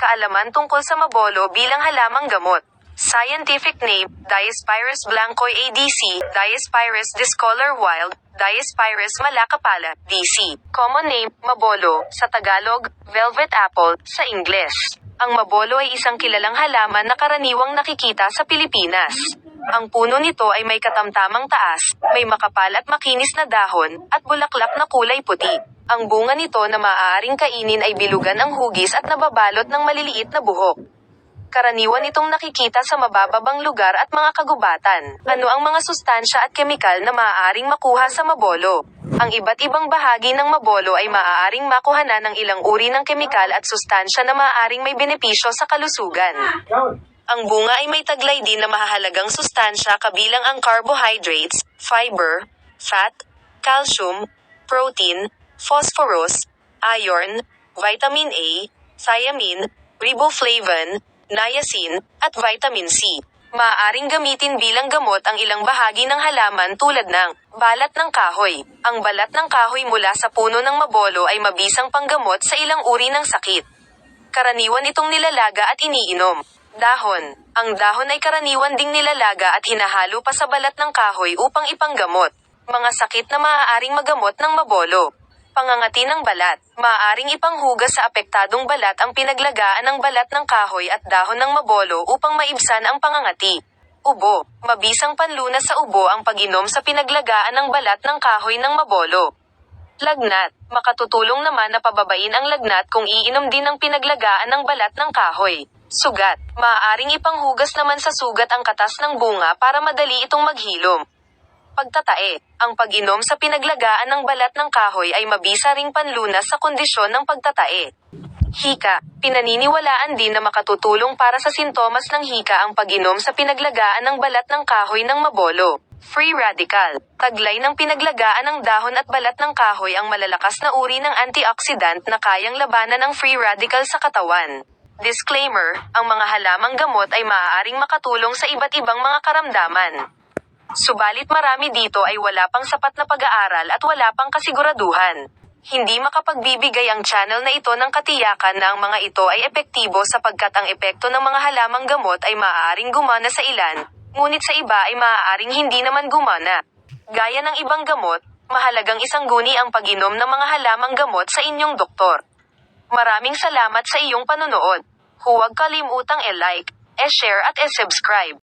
Kaalaman tungkol sa mabolo bilang halamang gamot. Scientific name, Diospyros blancoi ADC, Diospyros discolor wild, Diospyros malacapala, DC. Common name, mabolo, sa Tagalog, velvet apple, sa Ingles. Ang mabolo ay isang kilalang halaman na karaniwang nakikita sa Pilipinas. Ang puno nito ay may katamtamang taas, may makapal at makinis na dahon, at bulaklak na kulay puti. Ang bunga nito na maaaring kainin ay bilugan ang hugis at nababalot ng maliliit na buhok. Karaniwan itong nakikita sa mabababang lugar at mga kagubatan. Ano ang mga sustansya at kemikal na maaaring makuha sa mabolo? Ang iba't ibang bahagi ng mabolo ay maaaring makuhanan ng ilang uri ng kemikal at sustansya na maaaring may benepisyo sa kalusugan. Ang bunga ay may taglay din na mahahalagang sustansya kabilang ang carbohydrates, fiber, fat, calcium, protein, phosphorus, iron, vitamin A, thiamine, riboflavin, niacin, at vitamin C. Maaaring gamitin bilang gamot ang ilang bahagi ng halaman tulad ng balat ng kahoy. Ang balat ng kahoy mula sa puno ng mabolo ay mabisang panggamot sa ilang uri ng sakit. Karaniwan itong nilalaga at iniinom. Dahon. Ang dahon ay karaniwan ding nilalaga at hinahalo pa sa balat ng kahoy upang ipanggamot. Mga sakit na maaaring magamot ng mabolo. Pangangati ng balat. Maaaring ipanghugas sa apektadong balat ang pinaglagaan ng balat ng kahoy at dahon ng mabolo upang maibsan ang pangangati. Ubo. Mabisang panlunas sa ubo ang pag-inom sa pinaglagaan ng balat ng kahoy ng mabolo. Lagnat. Makatutulong naman na pababain ang lagnat kung iinom din ng pinaglagaan ng balat ng kahoy. Sugat. Maaaring ipanghugas naman sa sugat ang katas ng bunga para madali itong maghilom. Pagtatae. Ang pag-inom sa pinaglagaan ng balat ng kahoy ay mabisa ring panlunas sa kondisyon ng pagtatae. Hika. Pinaniniwalaan din na makatutulong para sa sintomas ng hika ang pag-inom sa pinaglagaan ng balat ng kahoy ng mabolo. Free radical. Taglay ng pinaglagaan ng dahon at balat ng kahoy ang malalakas na uri ng antioxidant na kayang labanan ang free radical sa katawan. Disclaimer, ang mga halamang gamot ay maaaring makatulong sa iba't ibang mga karamdaman. Subalit marami dito ay wala pang sapat na pag-aaral at wala pang kasiguraduhan. Hindi makapagbibigay ang channel na ito ng katiyakan na ang mga ito ay epektibo sapagkat ang epekto ng mga halamang gamot ay maaaring gumana sa ilan, ngunit sa iba ay maaaring hindi naman gumana. Gaya ng ibang gamot, mahalagang isang guni ang pag-inom ng mga halamang gamot sa inyong doktor. Maraming salamat sa iyong panonood. Huwag kalimutang e-like, e-share at e-subscribe.